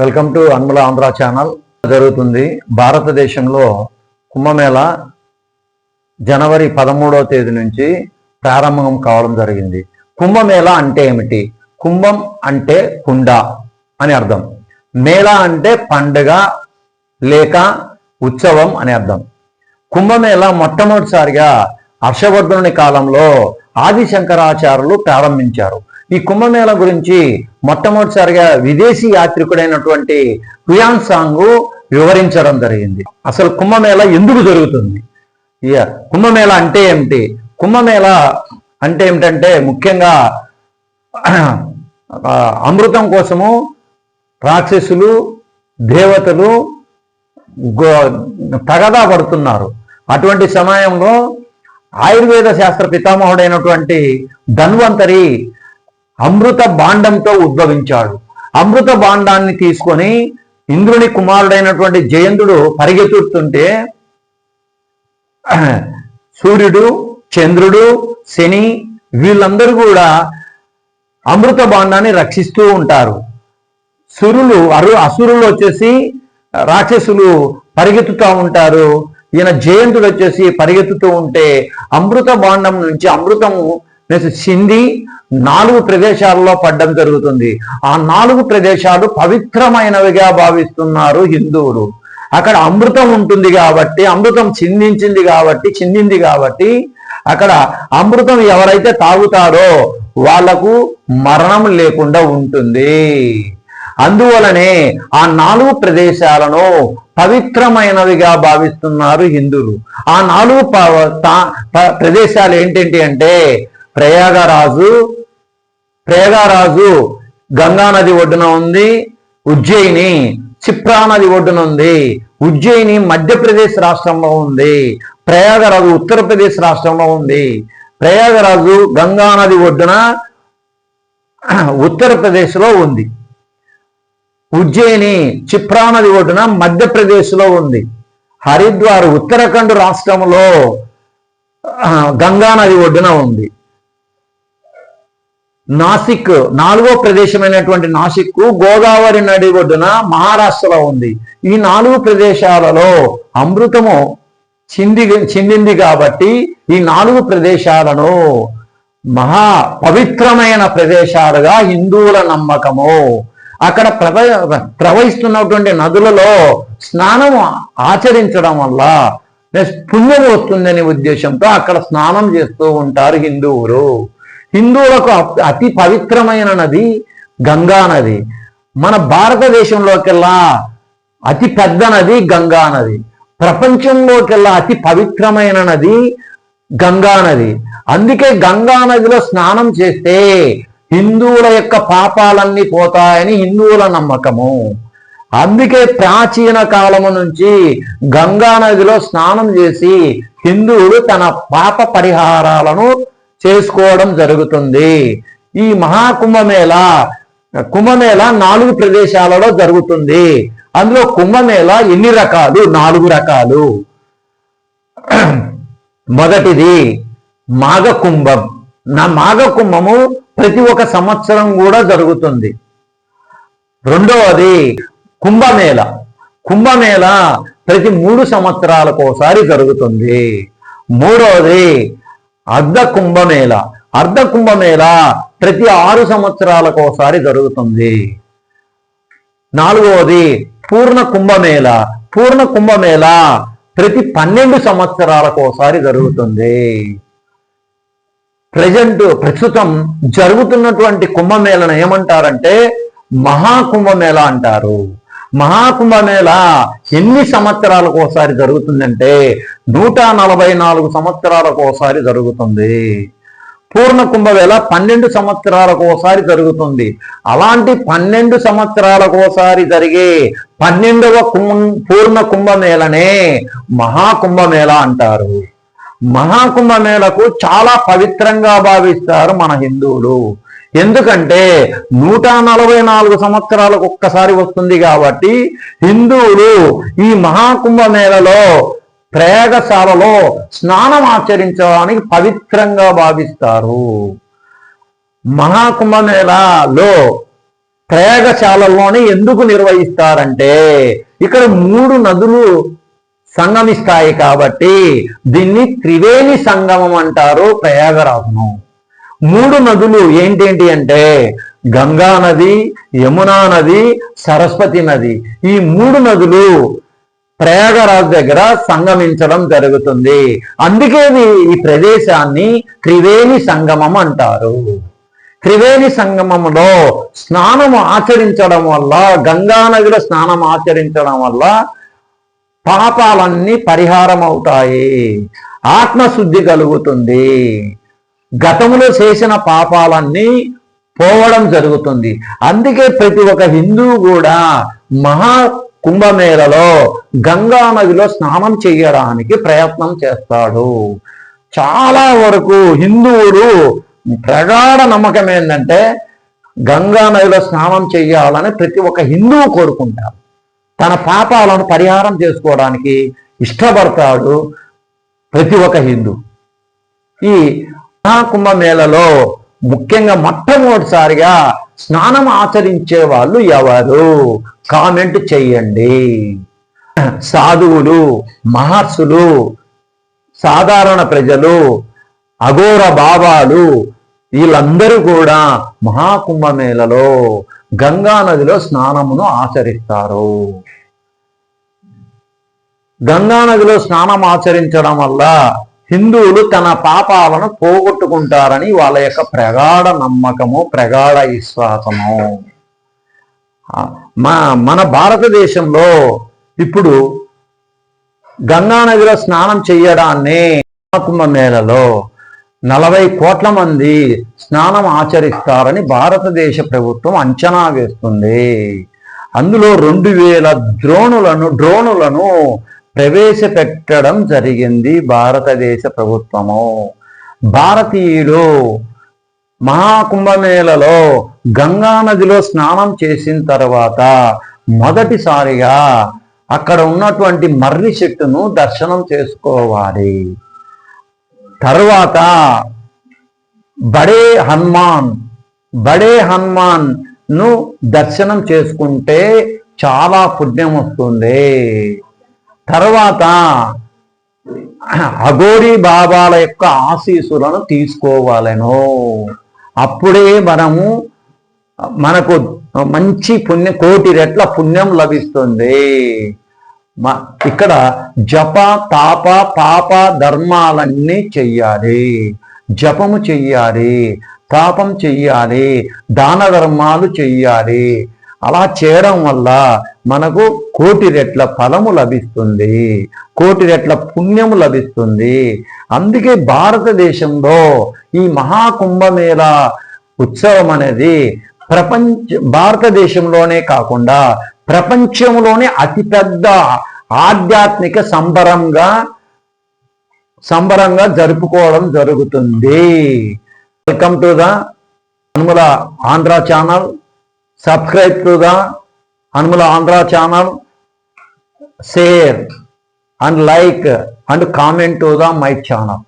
Welcome to Hanumala Andhra channel జరుగుతుంది భారతదేశంలో కుంభమేళ జనవరి పదమూడవ తేదీ నుంచి ప్రారంభం కావడం జరిగింది. కుంభమేళ అంటే ఏమిటి? కుంభం అంటే కుండ అని అర్థం. మేళ అంటే పండుగ లేక ఉత్సవం అని అర్థం. కుంభమేళ మొట్టమొదటిసారిగా హర్షవర్ధనుని కాలంలో ఆది శంకరాచార్యులు ప్రారంభించారు. ఈ కుంభమేళ గురించి మొట్టమొదటిసారిగా విదేశీ యాత్రికుడైనటువంటి హుయాన్ సాంగ్ వివరించడం జరిగింది. అసలు కుంభమేళ ఎందుకు జరుగుతుంది? ఇక కుంభమేళ అంటే ఏమిటి? కుంభమేళ అంటే ఏమిటంటే ముఖ్యంగా అమృతం కోసము రాక్షసులు దేవతలు గో- తగదా పడుతున్నారు. అటువంటి సమయంలో ఆయుర్వేద శాస్త్ర పితామహుడైనటువంటి ధన్వంతరి అమృత బాండంతో ఉద్భవించాడు. అమృత బాండాన్ని తీసుకొని ఇంద్రుని కుమారుడైనటువంటి జయంతుడు పరిగెత్తుతుంటే సూర్యుడు చంద్రుడు శని వీళ్ళందరూ కూడా అమృత బాండాన్ని రక్షిస్తూ ఉంటారు. సురులు అరు అసురులు వచ్చేసి రాక్షసులు పరిగెత్తుతూ ఉంటారు. ఈయన జయంతుడు వచ్చేసి పరిగెత్తుతూ ఉంటే అమృత బాండం నుంచి అమృతము చింది నాలుగు ప్రదేశాల్లో పడ్డం జరుగుతుంది. ఆ నాలుగు ప్రదేశాలు పవిత్రమైనవిగా భావిస్తున్నారు హిందువులు. అక్కడ అమృతం ఉంటుంది కాబట్టి అమృతం చిందించింది కాబట్టి చిందింది కాబట్టి అక్కడ అమృతం ఎవరైతే తాగుతారో వాళ్ళకు మరణం లేకుండా ఉంటుంది. అందువలనే ఆ నాలుగు ప్రదేశాలను పవిత్రమైనవిగా భావిస్తున్నారు హిందువులు. ఆ నాలుగు ప- ప్రదేశాలు ఏంటంటే అంటే ప్రయాగరాజు ప్రయాగరాజు గంగా నది ఒడ్డున ఉంది ఉజ్జయిని చిప్రా నది ఒడ్డున ఉంది ఉజ్జయిని మధ్యప్రదేశ్ రాష్ట్రంలో ఉంది ప్రయాగరాజు ఉత్తరప్రదేశ్ రాష్ట్రంలో ఉంది. ప్రయాగరాజు గంగా నది ఒడ్డున ఉత్తరప్రదేశ్లో ఉంది. ఉజ్జయిని చిప్రా నది ఒడ్డున మధ్యప్రదేశ్లో ఉంది. హరిద్వార్ ఉత్తరాఖండ్ రాష్ట్రంలో గంగా నది ఒడ్డున ఉంది. నాసిక్ నాలుగో ప్రదేశమైనటువంటి నాసిక్ గోదావరి నది ఒడ్డున మహారాష్ట్రలో ఉంది. ఈ నాలుగు ప్రదేశాలలో అమృతము చింది చిందింది కాబట్టి ఈ నాలుగు ప్రదేశాలను మహా పవిత్రమైన ప్రదేశాలుగా హిందువుల నమ్మకము. అక్కడ ప్రవ ప్రవహిస్తున్నటువంటి నదులలో స్నానం ఆచరించడం వల్ల పుణ్యం వస్తుందనే ఉద్దేశంతో అక్కడ స్నానం చేస్తూ ఉంటారు హిందువులు. హిందువులకు అతి పవిత్రమైన నది గంగా నది. మన భారతదేశంలోకెల్లా అతి పెద్ద నది గంగా నది. ప్రపంచంలోకెల్లా అతి పవిత్రమైన నది గంగా నది. అందుకే గంగా నదిలో స్నానం చేస్తే హిందువుల యొక్క పాపాలన్నీ పోతాయని హిందువుల నమ్మకము. అందుకే ప్రాచీన కాలము నుంచి గంగా నదిలో స్నానం చేసి హిందువులు తన పాప పరిహారాలను చేసుకోవడం జరుగుతుంది. ఈ మహాకుంభమేళ కుంభమేళ నాలుగు ప్రదేశాలలో జరుగుతుంది. అందులో కుంభమేళ ఎన్ని రకాలు? నాలుగు రకాలు. మొదటిది మాఘ కుంభం నా మాఘ కుంభము ప్రతి ఒక్క సంవత్సరం కూడా జరుగుతుంది. రెండవది కుంభమేళ. కుంభమేళ ప్రతి మూడు సంవత్సరాలకు ఒకసారి జరుగుతుంది. మూడవది అర్ధ కుంభమేళ. అర్ధ కుంభమేళ ప్రతి ఆరు సంవత్సరాలకు ఒకసారి జరుగుతుంది. నాలుగవది పూర్ణ కుంభమేళ. పూర్ణ కుంభమేళ ప్రతి పన్నెండు సంవత్సరాలకు ఒకసారి జరుగుతుంది. ప్రజెంట్ ప్రస్తుతం జరుగుతున్నటువంటి కుంభమేళను ఏమంటారంటే మహాకుంభమేళ అంటారు. మహాకుంభమేళ ఎన్ని సంవత్సరాలకు ఒకసారి జరుగుతుందంటే నూట నలభై నాలుగు సంవత్సరాలకు ఒకసారి జరుగుతుంది. పూర్ణ కుంభమేళ పన్నెండు సంవత్సరాలకు ఒకసారి జరుగుతుంది. అలాంటి పన్నెండు సంవత్సరాలకు ఒకసారి జరిగే పన్నెండవ పూర్ణ కుంభమేళనే మహాకుంభమేళ అంటారు. మహాకుంభమేళకు చాలా పవిత్రంగా భావిస్తారు మన హిందువులు. ఎందుకంటే నూట నలభై నాలుగు సంవత్సరాలకు ఒక్కసారి వస్తుంది కాబట్టి హిందువులు ఈ మహాకుంభమేళలో ప్రయాగశాలలో స్నానం ఆచరించడానికి పవిత్రంగా భావిస్తారు. మహాకుంభమేళలో ప్రయాగశాలలోనే ఎందుకు నిర్వహిస్తారంటే ఇక్కడ మూడు నదులు సంగమిస్తాయి కాబట్టి దీన్ని త్రివేణి సంగమం అంటారు ప్రయాగరాజును. మూడు నదులు ఏంటేంటి అంటే గంగా నది యమునా నది సరస్వతి నది. ఈ మూడు నదులు ప్రయాగరాజ్ దగ్గర సంగమించడం జరుగుతుంది. అందుకే ఈ ప్రదేశాన్ని త్రివేణి సంగమం అంటారు. త్రివేణి సంగమంలో స్నానం ఆచరించడం వల్ల గంగా నదిలో స్నానం ఆచరించడం వల్ల పాపాలన్నీ పరిహారం అవుతాయి ఆత్మశుద్ధి కలుగుతుంది. గతంలో చేసిన పాపాలన్నీ పోవడం జరుగుతుంది. అందుకే ప్రతి ఒక్క హిందూ కూడా మహా కుంభమేళలో గంగా నదిలో స్నానం చేయడానికి ప్రయత్నం చేస్తాడు. చాలా వరకు హిందువులు ప్రగాఢ నమ్మకం ఏంటంటే గంగా నదిలో స్నానం చేయాలని ప్రతి ఒక్క హిందువు కోరుకుంటారు. తన పాపాలను పరిహారం చేసుకోవడానికి ఇష్టపడతాడు ప్రతి ఒక్క హిందూ. ఈ మహాకుంభమేళలో ముఖ్యంగా మొట్టమొదటిసారిగా స్నానం ఆచరించే వాళ్ళు ఎవరు? కామెంట్ చెయ్యండి సాధువులు మహర్షులు సాధారణ ప్రజలు అఘోర బాబాలు వీళ్ళందరూ కూడా మహాకుంభమేళలో గంగా నదిలో స్నానమును ఆచరిస్తారు. గంగా నదిలో స్నానం ఆచరించడం వల్ల హిందువులు తన పాపాలను పోగొట్టుకుంటారని వాళ్ళ యొక్క ప్రగాఢ నమ్మకము ప్రగాఢ విశ్వాసము. మా మన భారతదేశంలో ఇప్పుడు గంగానదిలో స్నానం చేయడాన్ని కుంభమేళలో నలభై కోట్ల మంది స్నానం ఆచరిస్తారని భారతదేశ ప్రభుత్వం అంచనా వేస్తుంది. అందులో రెండు వేల ద్రోణులను డ్రోనులను ప్రవేశపెట్టడం జరిగింది భారతదేశ ప్రభుత్వము. భారతీయులు మహాకుంభమేళలో గంగా నదిలో స్నానం చేసిన తర్వాత మొదటిసారిగా అక్కడ ఉన్నటువంటి మర్రి చెట్టును దర్శనం చేసుకోవాలి. తర్వాత బడే హనుమాన్ బడే హనుమాన్ను దర్శనం చేసుకుంటే చాలా పుణ్యం వస్తుంది. తర్వాత అఘోరీ బాబాల యొక్క ఆశీస్సులను తీసుకోవాలను. అప్పుడే మనము మనకు మంచి పుణ్యం కోటి రెట్ల పుణ్యం లభిస్తుంది. మ- ఇక్కడ జప తాప పాప ధర్మాలన్నీ చెయ్యాలి. జపము చెయ్యాలి తాపం చెయ్యాలి దాన ధర్మాలు చెయ్యాలి. అలా చేయడం వల్ల మనకు కోటి రెట్ల ఫలము లభిస్తుంది. కోటి రెట్ల పుణ్యము లభిస్తుంది. అందుకే భారతదేశంలో ఈ మహాకుంభమేళ ఉత్సవం అనేది ప్రపంచ భారతదేశంలోనే కాకుండా ప్రపంచంలోనే అతిపెద్ద ఆధ్యాత్మిక సంబరంగా సంబరంగా జరుపుకోవడం జరుగుతుంది. Welcome to the Hanumala Andhra channel subscribe to the Hanumala Andhra channel share and like and comment to the my channel